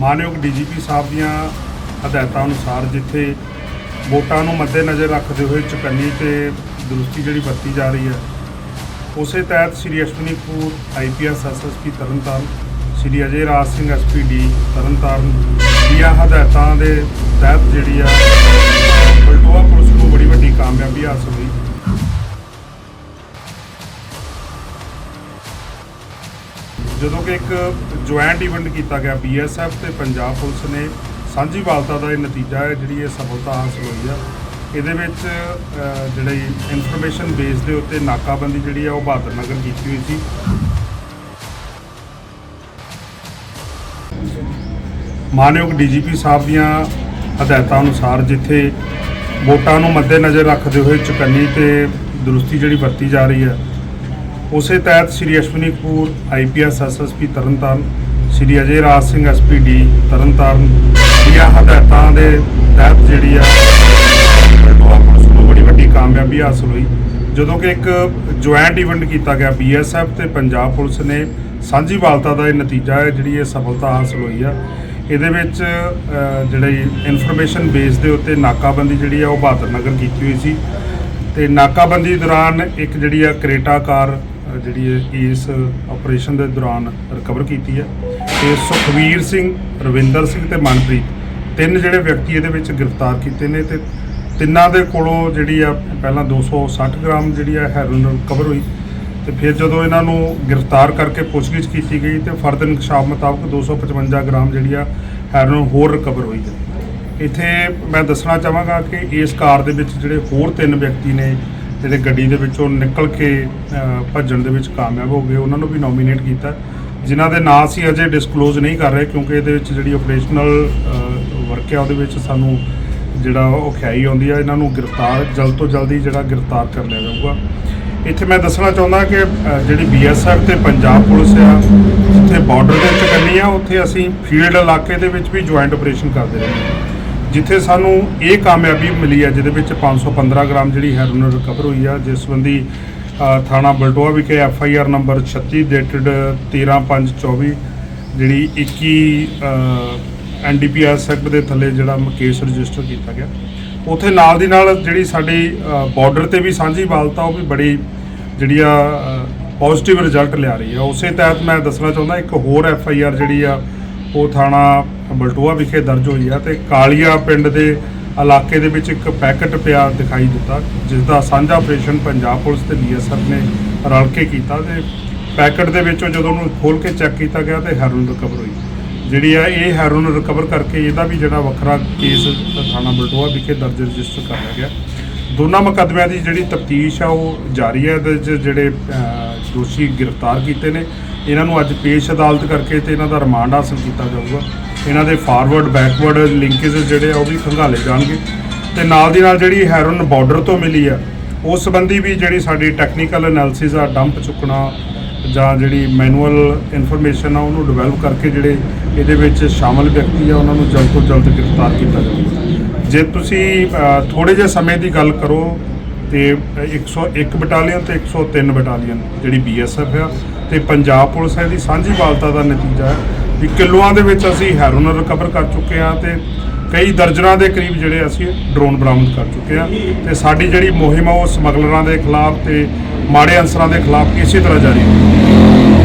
ਮਾਨਯੋਗ ਡੀਜੀਪੀ ਸਾਹਿਬ ਦੀਆਂ ਹਦਾਇਤਾਂ ਅਨੁਸਾਰ ਜਿੱਥੇ ਵੋਟਾਂ ਨੂੰ ਮੱਦੇਨਜ਼ਰ ਰੱਖਦੇ ਹੋਏ ਚੁਕੰਨੀ ਤੇ ਦਰੁਸਤੀ ਜਿਹੜੀ ਵਰਤੀ ਜਾ ਰਹੀ ਹੈ, ਉਸੇ ਤਹਿਤ Shri Ashwani Kapoor IPS SSP Tarn Taran, Shri Ajay Raj Singh SPD Tarn Taran ਦੀਆਂ ਹਦਾਇਤਾਂ ਦੇ ਤਹਿਤ ਜਿਹੜੀ ਆ ਜਦੋਂ ਕਿ ਇੱਕ ਜੁਆਇੰਟ ਇਵੈਂਟ ਕੀਤਾ ਗਿਆ ਬੀਐਸਐਫ ਤੇ ਪੰਜਾਬ ਪੁਲਿਸ ਨੇ, ਸਾਂਝੀ ਵਾਲਤਾ ਦਾ ਇਹ ਨਤੀਜਾ ਹੈ, ਜਿਹੜੀ ਇਹ ਸਫਲਤਾ ਹਾਸਲ ਹੋਈ ਆ। ਇਹਦੇ ਵਿੱਚ ਜਿਹੜੀ ਇਨਫੋਰਮੇਸ਼ਨ ਬੇਸ ਦੇ ਉੱਤੇ ਨਾਕਾਬੰਦੀ ਜਿਹੜੀ ਆ, ਉਹ ਬਹਾਦਰ ਨਗਰ ਕੀਤੀ ਹੋਈ ਸੀ। ਮਾਨਯੋਗ ਡੀਜੀਪੀ ਸਾਹਿਬ ਦੀਆਂ ਹਦਾਇਤਾਂ ਅਨੁਸਾਰ ਜਿੱਥੇ ਵੋਟਾਂ ਨੂੰ ਮੱਦੇਨਜ਼ਰ ਰੱਖਦੇ ਹੋਏ ਚੁਕੰਨੀ ਤੇ ਦਰੁਸਤੀ ਜਿਹੜੀ ਵਰਤੀ ਜਾ ਰਹੀ ਹੈ ਉਸੇ ਤਹਿਤ Shri Ashwani Kapoor IPS SSP Tarn Taran Shri Ajay Raj Singh SPD Tarn Taran ਦੀਆਂ ਹਦਾਇਤਾਂ ਦੇ ਤਹਿਤ ਜਿਹੜੀ ਆ ਪੁਲਿਸ ਨੂੰ ਬੜੀ ਵੱਡੀ ਕਾਮਯਾਬੀ ਹਾਸਲ ਹੋਈ। ਜਦੋਂ ਕਿ ਇੱਕ ਜੁਆਇੰਟ ਇਵੈਂਟ ਕੀਤਾ ਗਿਆ ਬੀਐਸਐਫ ਤੇ ਪੰਜਾਬ ਪੁਲਿਸ ਨੇ ਸਾਂਝੀ ਵਾਲਤਾ ਦਾ ਇਹ ਨਤੀਜਾ ਹੈ ਜਿਹੜੀ ਇਹ ਸਫਲਤਾ ਹਾਸਲ ਹੋਈ ਆ। ਇਹਦੇ ਵਿੱਚ ਅਹ, ਜਿਹੜੀ ਇਨਫੋਰਮੇਸ਼ਨ ਬੇਸ ਦੇ ਉੱਤੇ ਨਾਕਾਬੰਦੀ ਜਿਹੜੀ ਆ ਉਹ ਬਹਾਦਰ ਨਗਰ ਕੀਤੀ ਹੋਈ ਸੀ। ਤੇ ਨਾਕਾਬੰਦੀ ਦੌਰਾਨ ਇੱਕ ਜਿਹੜੀ ਆ ਕਰੇਟਾ ਕਾਰ ਜਿਹੜੀ ਹੈ ਇਸ ਆਪਰੇਸ਼ਨ ਦੇ ਦੌਰਾਨ ਰਿਕਵਰ ਕੀਤੀ ਹੈ। ਤੇ ਸੁਖਵੀਰ ਸਿੰਘ, ਰਵਿੰਦਰ ਸਿੰਘ ਤੇ ਮਨਪ੍ਰੀਤ, ਤਿੰਨ ਜਿਹੜੇ ਵਿਅਕਤੀ ਇਹਦੇ ਵਿੱਚ ਗ੍ਰਿਫਤਾਰ ਕੀਤੇ ਨੇ ਤੇ ਤਿੰਨਾਂ ਦੇ ਕੋਲੋਂ ਜਿਹੜੀ ਆ ਪਹਿਲਾਂ 260 ਗ੍ਰਾਮ ਜਿਹੜੀ ਆ ਹੈਰੋਇਨ ਰਿਕਵਰ ਹੋਈ। ਤੇ ਫਿਰ ਜਦੋਂ ਇਹਨਾਂ ਨੂੰ ਗ੍ਰਿਫਤਾਰ ਕਰਕੇ ਪੁੱਛਗਿੱਛ ਕੀਤੀ ਗਈ ਤੇ ਫਰਦਰ ਇਨਕਸ਼ਾਫ ਮੁਤਾਬਕ 255 ਗ੍ਰਾਮ ਜਿਹੜੀ ਆ ਹੈਰੋਇਨ ਹੋਰ ਰਿਕਵਰ ਹੋਈ ਹੈ। ਇੱਥੇ ਮੈਂ ਦੱਸਣਾ ਚਾਹਾਂਗਾ ਕਿ ਇਸ ਕਾਰ ਦੇ ਵਿੱਚ ਜਿਹੜੇ ਹੋਰ ਤਿੰਨ ਵਿਅਕਤੀ ਨੇ ਜਿਹੜੇ ਗੱਡੀ ਦੇ ਵਿੱਚੋਂ ਨਿਕਲ ਕੇ ਭੱਜਣ ਦੇ ਵਿੱਚ ਕਾਮਯਾਬ ਹੋ ਗਏ ਉਹਨਾਂ ਨੂੰ ਵੀ ਨੋਮੀਨੇਟ ਕੀਤਾ ਜਿਨ੍ਹਾਂ ਦੇ ਨਾਂ ਅਸੀਂ ਅਜੇ ਡਿਸਕਲੋਜ਼ ਨਹੀਂ ਕਰ ਰਹੇ ਕਿਉਂਕਿ ਇਹਦੇ ਵਿੱਚ ਜਿਹੜੀ ਆਪਰੇਸ਼ਨਲ ਵਰਕ ਹੈ ਉਹਦੇ ਵਿੱਚ ਸਾਨੂੰ ਜਿਹੜਾ ਉਹ ਖਿਆਈ ਆਉਂਦੀ ਆ ਇਹਨਾਂ ਨੂੰ ਗ੍ਰਿਫਤਾਰ ਜਲਦ ਤੋਂ ਜਲਦੀ ਜਿਹੜਾ ਗ੍ਰਿਫਤਾਰ ਕਰ ਲਿਆ ਜਾਊਗਾ ਇੱਥੇ ਮੈਂ ਦੱਸਣਾ ਚਾਹੁੰਦਾ ਕਿ ਅ, ਜਿਹੜੀ ਬੀਐਸਐਫ ਤੇ ਪੰਜਾਬ ਪੁਲਿਸ ਆ ਜਿੱਥੇ ਬਾਰਡਰ ਦੇ ਵਿੱਚ ਕਰਨੀ ਆ ਉੱਥੇ ਅਸੀਂ ਫੀਲਡ ਇਲਾਕੇ ਦੇ ਵਿੱਚ ਵੀ ਜੁਆਇੰਟ ਆਪਰੇਸ਼ਨ ਕਰਦੇ ਰਹੇ ਹਾਂ। ਜਿੱਥੇ ਸਾਨੂੰ ਇਹ ਕਾਮਯਾਬੀ ਮਿਲੀ ਹੈ, ਜਿਹਦੇ ਵਿੱਚ 515 ਗ੍ਰਾਮ ਜਿਹੜੀ ਹੈਰੋਇਨ ਰਿਕਵਰ ਹੋਈ ਆ, ਜਿਸ ਸੰਬੰਧੀ ਥਾਣਾ ਬਲਟੋਆ ਵਿਖੇ F I R number 36 dated 13524 ਜਿਹੜੀ 21 N D P S act ਦੇ ਥੱਲੇ ਜਿਹੜਾ ਕੇਸ ਰਜਿਸਟਰ ਕੀਤਾ ਗਿਆ। ਉਥੇ ਨਾਲ ਦੀ ਨਾਲ ਜਿਹੜੀ ਸਾਡੀ ਬਾਰਡਰ ਤੇ ਵੀ ਸਾਂਝੀ ਵਾਲਤਾ ਉਹ ਵੀ ਬੜੀ ਜਿਹੜੀ ਆ ਪੋਜ਼ਿਟਿਵ ਰਿਜ਼ਲਟ ਲਿਆ ਰਹੀ ਆ ਉਸੇ ਤਹਿਤ ਮੈਂ ਦੱਸਣਾ ਚਾਹੁੰਦਾ, ਇੱਕ ਹੋਰ ਐਫ ਆਈ ਆਰ ਜਿਹੜੀ ਆ, ਉਹ ਥਾਣਾ ਬਲਟੋਆ ਵਿਖੇ ਦਰਜ ਹੋਈ ਆ ਤੇ ਕਾਲੀਆ ਪਿੰਡ ਦੇ ਇਲਾਕੇ ਦੇ ਵਿੱਚ ਇੱਕ ਪੈਕੇਟ ਪਿਆ ਦਿਖਾਈ ਦਿੱਤਾ ਜਿਸ ਦਾ ਸਾਂਝਾ ਆਪਰੇਸ਼ਨ ਪੰਜਾਬ ਪੁਲਿਸ ਤੇ ਬੀਐਸਐਫ ਨੇ ਰਲ ਕੇ ਕੀਤਾ ਤੇ ਪੈਕਟ ਦੇ ਵਿੱਚੋਂ ਜਦੋਂ ਉਹਨੂੰ ਖੋਲ ਕੇ ਚੈੱਕ ਕੀਤਾ ਗਿਆ ਤੇ ਹੈਰੋਇਨ ਰਿਕਵਰ ਹੋਈ। ਜਿਹੜੀ ਆ ਇਹ ਹੈਰੋਇਨ ਰਿਕਵਰ ਕਰਕੇ ਇਹਦਾ ਵੀ ਜਿਹੜਾ ਵੱਖਰਾ ਕੇਸ ਥਾਣਾ ਬਲਟੋਆ ਵਿਖੇ ਦਰਜ ਰਜਿਸਟਰ ਕਰ ਲਿਆ ਗਿਆ। ਦੋਨਾਂ ਮੁਕੱਦਮਿਆਂ ਦੀ ਜਿਹੜੀ ਤਫਤੀਸ਼ ਆ ਉਹ ਜਾਰੀ ਹੈ, ਇਹਦੇ 'ਚ ਜਿਹੜੇ ਦੋਸ਼ੀ ਗ੍ਰਿਫਤਾਰ ਕੀਤੇ ਨੇ। ਇਹਨਾਂ ਨੂੰ ਅੱਜ ਪੇਸ਼ ਅਦਾਲਤ ਕਰਕੇ ਤੇ ਇਹਨਾਂ ਦਾ ਰਿਮਾਂਡ ਹਾਸਲ ਕੀਤਾ ਜਾਊਗਾ। ਇਹਨਾਂ ਦੇ ਫਾਰਵਰਡ ਬੈਕਵਰਡ ਲਿੰਕੇਜ ਜਿਹੜੇ ਆ ਉਹ ਵੀ ਖੰਗਾਲੇ ਜਾਣਗੇ। ਤੇ ਨਾਲ ਦੀ ਨਾਲ ਜਿਹੜੀ ਹੈਰੋਇਨ ਬਾਰਡਰ ਤੋਂ ਮਿਲੀ ਆ ਉਸ ਸੰਬੰਧੀ ਵੀ ਜਿਹੜੀ ਸਾਡੀ ਟੈਕਨੀਕਲ ਐਨਾਲਿਸਿਸ ਆ ਡੰਪ ਚੁੱਕਣਾ ਜਾਂ ਜਿਹੜੀ ਮੈਨੂਅਲ ਇਨਫੋਰਮੇਸ਼ਨ ਆ ਉਹਨੂੰ ਡਿਵੈਲਪ ਕਰਕੇ ਜਿਹੜੇ ਇਹਦੇ ਵਿੱਚ ਸ਼ਾਮਲ ਵਿਅਕਤੀ ਆ ਉਹਨਾਂ ਨੂੰ ਜਲਦ ਤੋਂ ਜਲਦ ਗ੍ਰਿਫਤਾਰ ਕੀਤਾ ਜਾਵੇ। ਜੇ ਤੁਸੀਂ ਅ, ਥੋੜੇ ਜਿਹੇ ਸਮੇਂ ਦੀ ਗੱਲ ਕਰੋ ਤੇ 101 ਬਟਾਲੀਅਨ ਤੇ 103 ਬਟਾਲੀਅਨ ਜਿਹੜੀ ਬੀਐਸਐਫ ਆ ਤੇ ਪੰਜਾਬ ਪੁਲਿਸ ਹੈ ਦੀ ਸਾਂਝੀ ਵਾਲਤਾ ਦਾ ਨਤੀਜਾ ਹੈ। ਵੀ ਕਿਲੋਆਂ ਦੇ ਵਿੱਚ ਅਸੀਂ ਹੈਰੋਨ ਰਿਕਵਰ ਕਰ ਚੁੱਕੇ ਹਾਂ ਤੇ ਕਈ ਦਰਜਨਾਂ ਦੇ ਕਰੀਬ ਜਿਹੜੇ ਅਸੀਂ ਡਰੋਨ ਬਰਾਮਦ ਕਰ ਚੁੱਕੇ ਹਾਂ ਤੇ ਸਾਡੀ ਜਿਹੜੀ ਮੁਹਿੰਮ ਆ ਉਹ ਸਮਗਲਰਾਂ ਦੇ ਖਿਲਾਫ ਤੇ ਮਾੜੇ ਅਨਸਰਾਂ ਦੇ ਖਿਲਾਫ ਇਸੇ ਤਰ੍ਹਾਂ ਜਾਰੀ ਰਹੇਗੀ